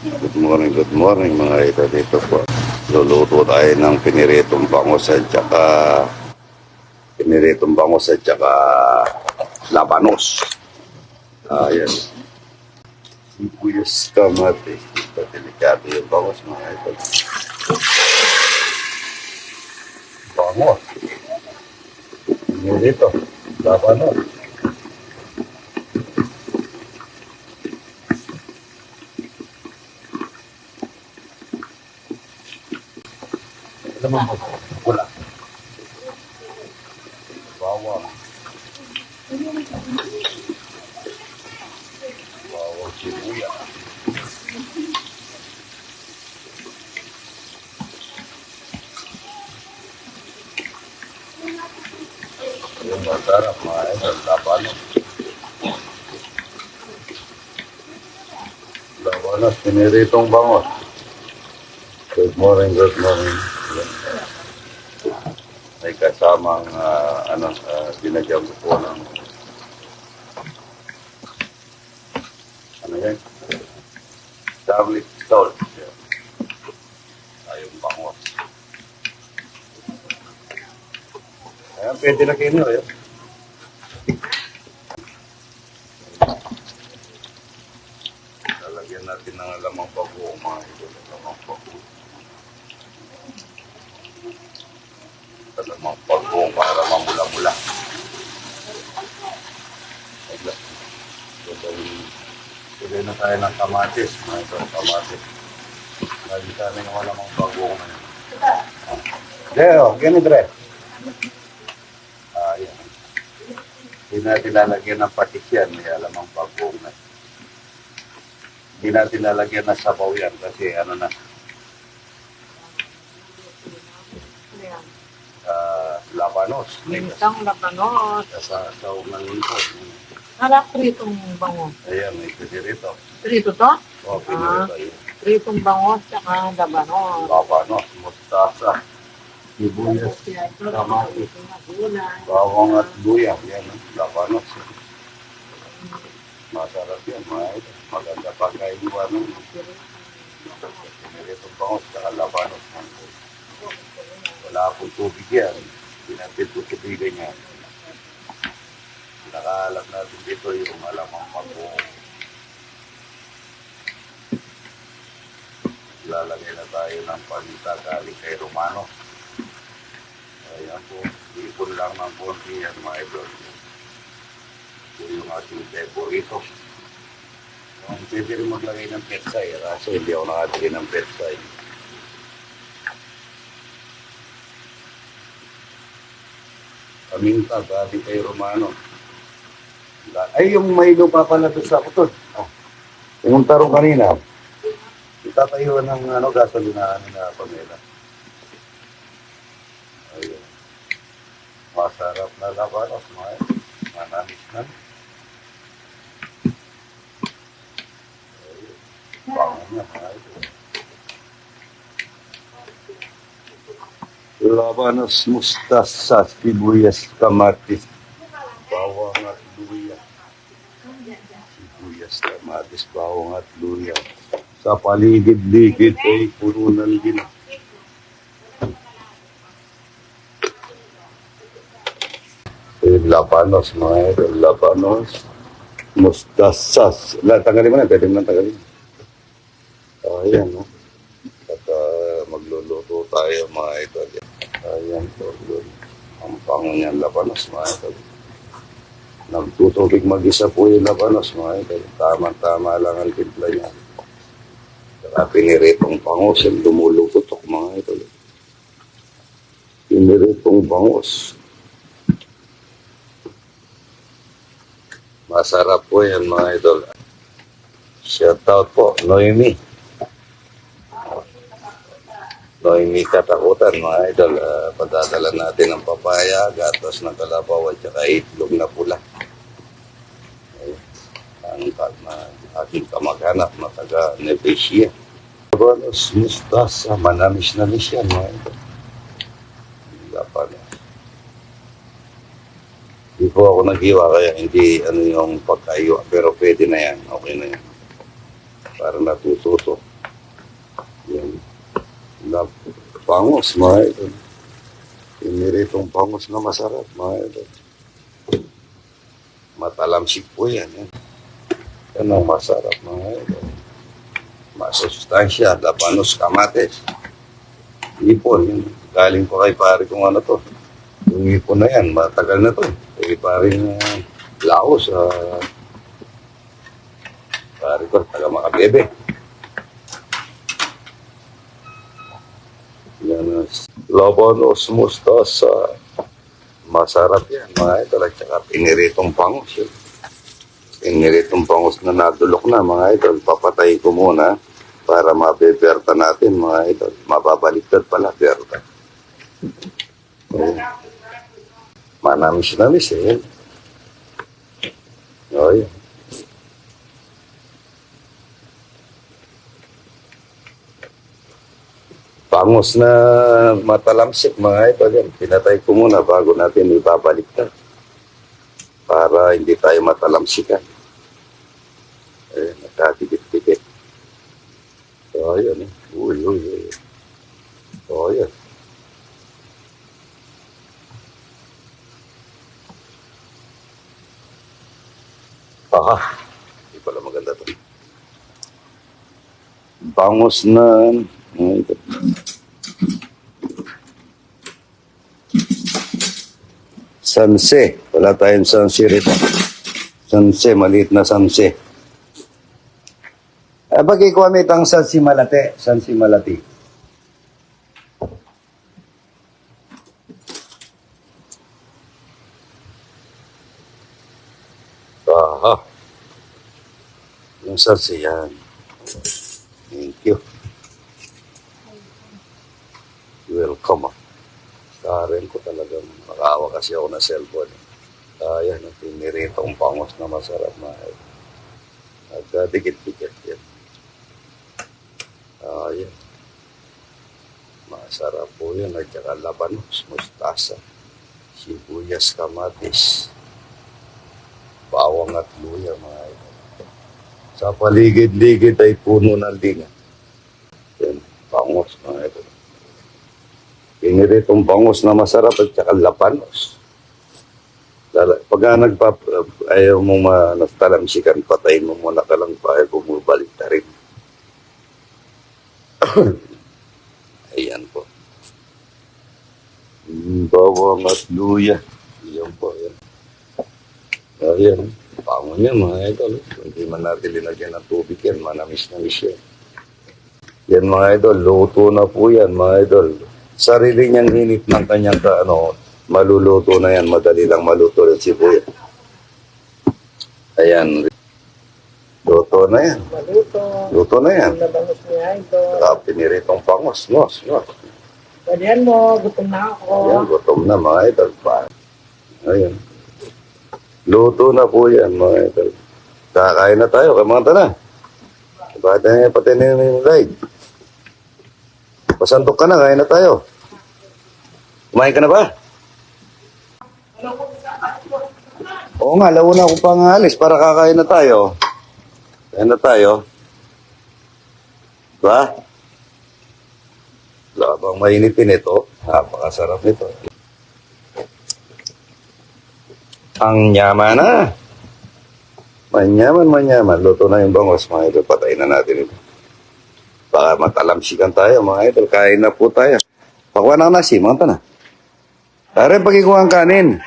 Good morning, good morning mga ito dito po. Luluto tayo ng piniritong bangos at saka piniritong bangos at saka labanos. Ayan. Sibuyas kamati. Ito, delikado yung bangos mga ito. Bangos. Pinirito. Labanos. Lamang mo. Wala. Bawang. Bawang sibuya. Yung masarap mga ito, labanos. Labanos, piniritong bangos. Good morning, good morning. Kasamang uh, ano, uh, binagyan ko po ng ano yan? Garlic salt. Yan. Ayong bangos. Ayan, pwede na kayo eh. Lalagyan natin ng lamang bago mga ito. Lamang bago. Lamang bago para mamula-mula. Tuloy na tayo ng kamatis. Mga ito, kamatis. Lagi tayo ng lamang bago na yun. Deo, ganit rin. Ah, yan. Hindi natin lalagyan ng patis yan, may alamang bagong na. Hindi natin lalagyan ng sabaw yan kasi ano na, ah, labanos. Mintang labanos. Sa sa ng lingko. Harap pritong bangos. Ayan, may pwede rito. Prito to? O, pwede Ah. rito. Ayan. Pritong bangos tsaka labanos. Labanos, mustasa, sibuyas, kamatis, bawang at luya. Yan, labanos. Masarap yan, ito. Maganda pa kainiwanan. Pinirito bangos, saka labanos. Wala akong tubig yan. Pinapit ko tubigan yan. Nakaalam natin dito yung alamang pagbuo. Lalagay na tayo ng panita galing kay Romano. Ayan po, ipon lang ng konti yan mga idol. Ito yung ating favorito. Yung pwede rin maglagay ng petsay, kaso hindi ako nakabili ng petsay. Paminta, galing kay Romano. Ay, yung may lupa pala doon sa kuton. Oh. Pumunta rin kanina. Itatayuan ng ano, gasolinahan na Pamela. Ayun. Masarap na labanos, mga manamis na. Ayun. Bango niya, mga. Labanos, mustasa, sibuyas, kamatis, bawang at luya. Sibuyas, kamatis, bawang at luya. Sa paligid-ligid ay puro ng gina. Eh, Labanos, mga ito. Labanos, mustasas. La, tanggalin mo na, pwede mo na tanggalin. Oh, ayan, no? At ah, magluluto tayo, mga ito. Ayan, yun. Ang pango niyan, labanos, mga ito. Nagtutubig mag-isa po yung labanos, mga ito. Tama-tama lang ang timpla niya. Saka piniritong pangos, yung lumulututok, mga ito. Piniritong pangos. Masarap po yan, mga idol. Shout out po, Noemi. Noemi katakutan, mga idol. Uh, padadala natin ng papaya, gatas ng kalabaw at saka itlog na pula. Ayun. Ang na aking kamag-anak na taga Nevesia. Balos, mustasa, manamis na yan, mga idol. Dapat Hindi po ako naghiwa kaya hindi ano yung pagkaiwa. Pero pwede na yan. Okay na yan. Para natututo. Yan. Na, pangos, mga idol. Piniritong pangos na masarap, mga idol. Matalamsik po yan. Eh. Yan ang masarap, mga idol. Masustansya, labanos, kamates. Ipon, yun. galing ko kay pare kung ano to. Yung ipon na yan, matagal na to. Kay pare uh, Laos, uh, pare ko, taga makabebe. Yan, uh, labanos, mustasa. Masarap yan, mga idol. At saka piniritong pangos yun. Piniritong pangos na nadulok na, mga idol. Papatay ko muna para mabeberta natin, mga idol. Mababaliktad pala, berta. Oh. Manamis-namis eh. Oh, yan. Pangos na matalamsik mga ito yan. Pinatay ko muna bago natin ibabaliktad. Para hindi tayo matalamsikan. Eh, nakadikit-dikit. So, yun eh. Uy, uy, uy. So, yun. Aha. Hindi pala maganda to. Bangos na. Ay, ito. Sanse. Wala tayong sanse rito. Sanse, maliit na sanse. Eh, bagi ko amit ang sansi malate. Sansi malati. Aha. Yung sansi yan. Thank you. Welcome. Karen ko talagang makawa kasi ako na cellphone. Kaya na piniritong pangos na masarap na. Nagkadikit-dikit yan. Ayan. Masarap po yan. At saka labanos, mustasa, sibuyas, kamatis, bawang at luya mga ito. Sa paligid-ligid ay puno ng linga. Yan, pangos mga ito. Piniritong pangos na masarap at saka labanos. Lala, pag nagpa, ayaw mong managtalamsikan, patayin mo muna ka lang pa, ayaw bumabalik na rin. Ayan po. Mm, Bawang at luya. Ayan po. Ayan. Ayan. Pango niya mga idol. Hindi man natin linagyan ng tubig yan. Manamis-namis yan. Yan mga idol. Luto na po yan mga idol. Sarili niyang hinit ng kanyang ka, ano, maluluto na yan. Madali lang maluto rin si Buya. Ayan. Luto na yan. Maluto. Luto na yan. Ang labanos niya ito. Ah, piniritong pangos, nos, nos. Pwedyan mo, gutom na ako. Ayan, gutom na mga idol. Ayan. Luto na po yan mga idol. Kakain na tayo, kamanta na. Bakit na yung pati na yung guide? Pasantok ka na, kain na tayo. Kumain ka na ba? Oo nga, launa ako pang alis para kakain na tayo. Kain na tayo. Ba? Labang mainitin ito, napakasarap nito. Ang yaman na. Manyaman, manyaman. Luto na yung bangos, mga idol. Patayin na natin ito. Baka matalamsikan tayo, mga idol. Kain na po tayo. Pakuha na ang nasi, mga na. Pare, pagkikuha ang kanin.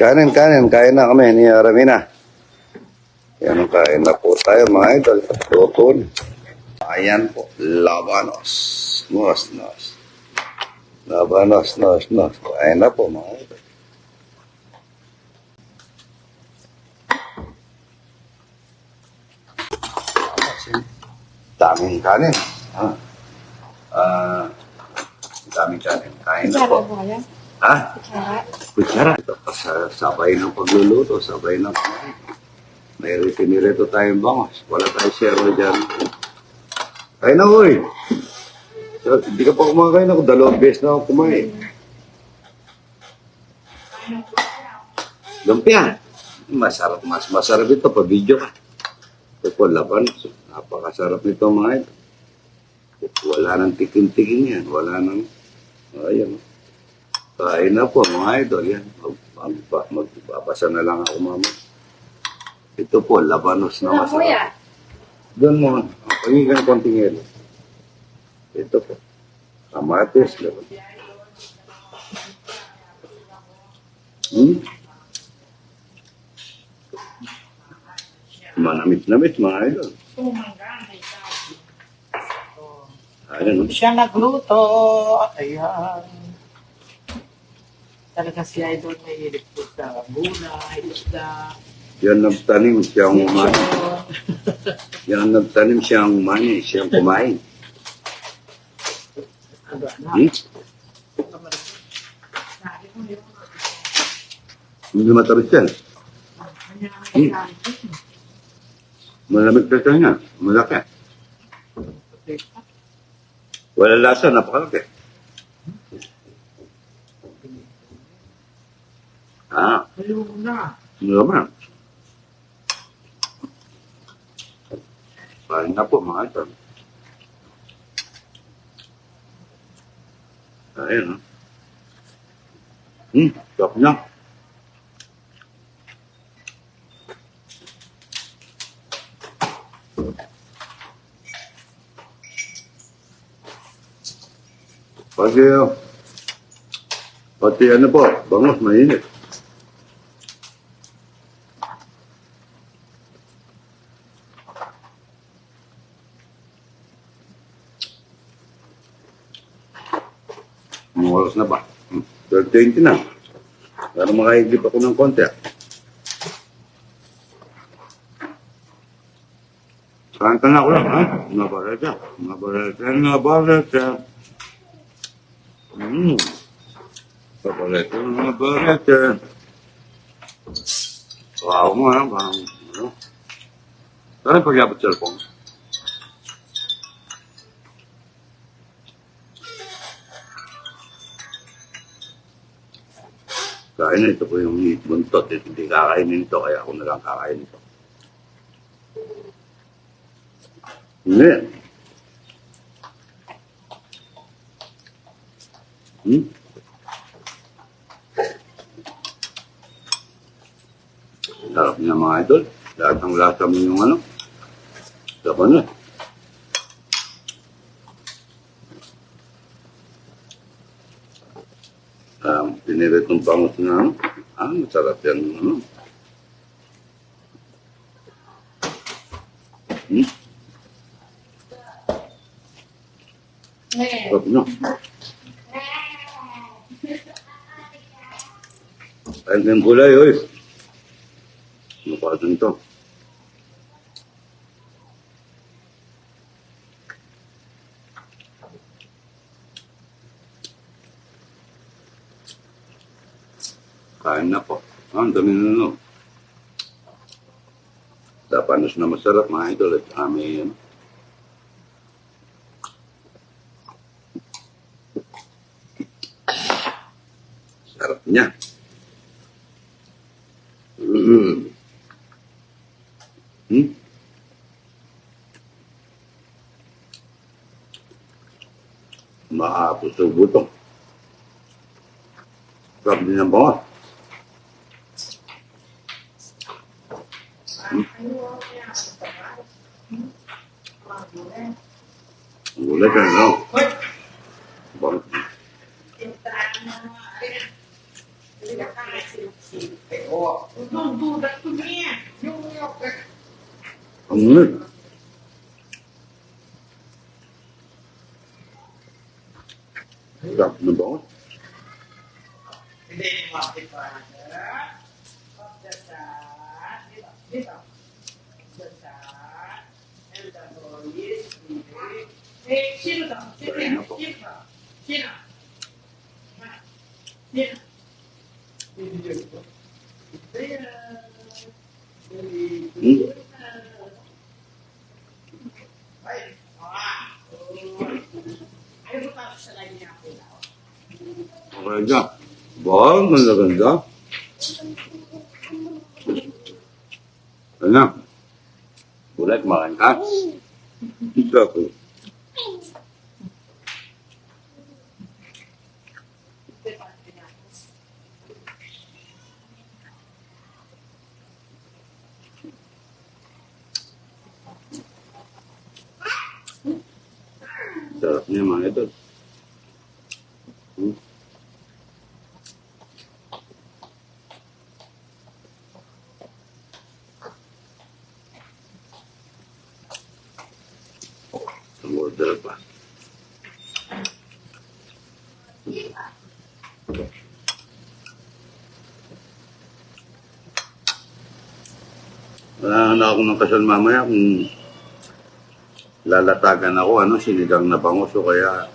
Kanin, kanin. Kain na kami ni Ramina. Yan ang kain na po tayo, mga idol. Luto na. Ayan po, labanos. Nos, nos. Labanos, nos, nos. Kain na po, mga idol. Daming kanin. Ha? Ah, daming kanin. Kain na po. Kaya? Ha? Kutsara. Kutsara. Ito sa sabay ng pagluluto, sabay ng kumain. May pinirito tayong bangos. Wala tayong share dyan. Kain na, uy! So, Hindi ka pa kumakain ako. Dalawang beses na ako kumain. Lumpia. Masarap. Mas masarap ito pa video ka. Ito po, laban. Napakasarap nito mga ito. Wala nang tikim-tikim yan. Wala nang... Ayan. Kain na po, mga idol. Yan. Mag, mag, magpapasa na lang ako, mama. Ito po, labanos na Ano, masarap. kuya? Doon mo, pagiging konting elo. Ito po. Kamatis. diba? Hmm? Manamit-namit, mga idol. Ayan, oh. Siya nagluto. Ayan. Talaga si Idol may hilig po sa gulay, isda. yan nagtanim siyang umani. Yun. Yan nagtanim siyang umani, siyang kumain. Ano, ano? Hmm? Hindi matamis yan. Hmm. Malamig siya niya. Malaki. Wala lasa, napakalaki. Ah, Malungo na. ano naman? Paano na po mga ito? Ayan, ah. Hmm, sarap na. Pati, uh, pati ano po, bangos, mainit. 120 na. Para makahigip ako ng konti. Ah. Kanta na ako lang, ha? Nabarata. Nabarata, nabarata. Mm. Nabarata, nabarata. Wow mo, ha? Wow mo, ano? Saan ang pagyabot cellphone? Kain na ito po yung buntot. Ito, hindi kakainin ito, kaya ako na lang kakain ito. Hindi. Hmm? Sarap niya mga idol. Lahat ng lasa mo yung ano. Sarap na. Um, pinilit ng bangot na. Ah, masarap yan. Ano. Hmm? Sarap niya. Kain ng gulay, oy. Ano pa ito Kain na po. Ah, ang dami na no. Dapanos na masarap, mga idol. At kami, ano. Sarap niya. Mm. Hmm? Maapos sa butong. Sarap din ang bangot. Ang gulay ka no? Bangot. Ang ngunit. Sarap ng bangot. Eh, sino to? Sino? Sino po? Sino to? Sino? Sino? Hmm? Okay dyan. Ba, ang ganda-ganda. Ano? Gulay, kumakain ka? Ito ako. Niya mga idol. Hmm. Umorder pa. Wala na ako ng kasal mamaya kung lalatagan ako, ano, sinigang na bangus kaya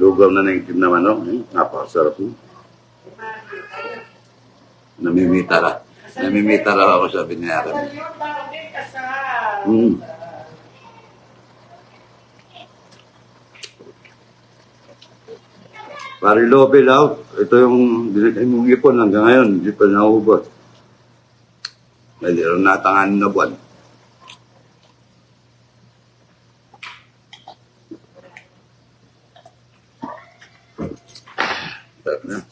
lugaw na native na manok. Eh, napakasarap mo. Namimita ra. Namimita ra ako yun, bakit kasal? Mm. Pari Lobe out. Ito yung binigay mong ipon hanggang ngayon. Hindi pa naubos. Mayroon natangan na buwan. Sarap na.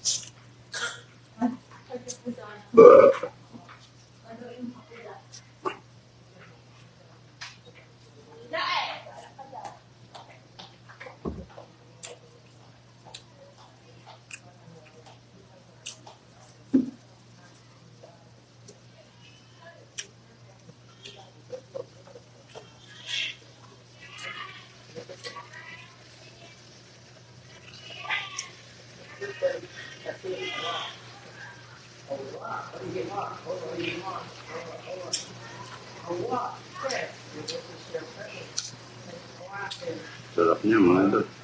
Sarap niya mga.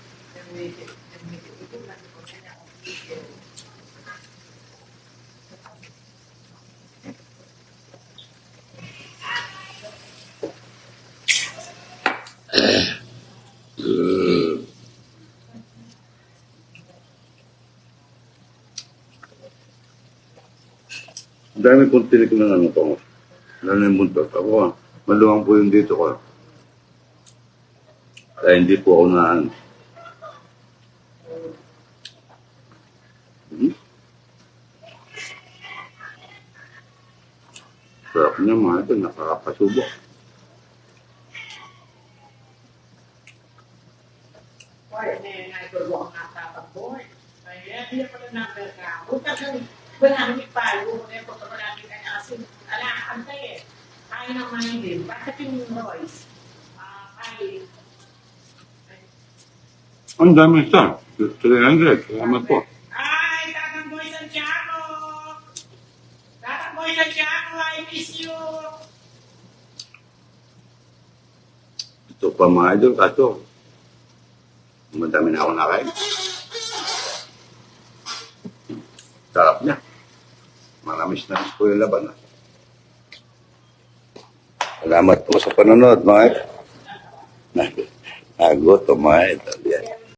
Ang dami kong tinik na ano to. Lalo yung buntot. Ako, ah, maluwang po yung dito ko. Kaya hindi po ako na ano. Hmm? Sarap mga ito, nakakapasubok. Hoy, may naitulong ang tatakbo. Kaya, hindi ako na number ka. Huwag ka wala nang ipalo. Kaya kung marami na kasi, ala, antay eh. Kaya naman din. Bakit yung Royce? Ah, kay, Ang dami ito. 300. Salamat po. Ay, Tatang Boy Santiago! Tatang Boy Santiago, I miss you! Ito pa mga idol, kaso. Madami na ako nakain. Sarap niya. Manamis na po yung laban. ah. Salamat po sa panonood, mga. Nagutom mga. Yan.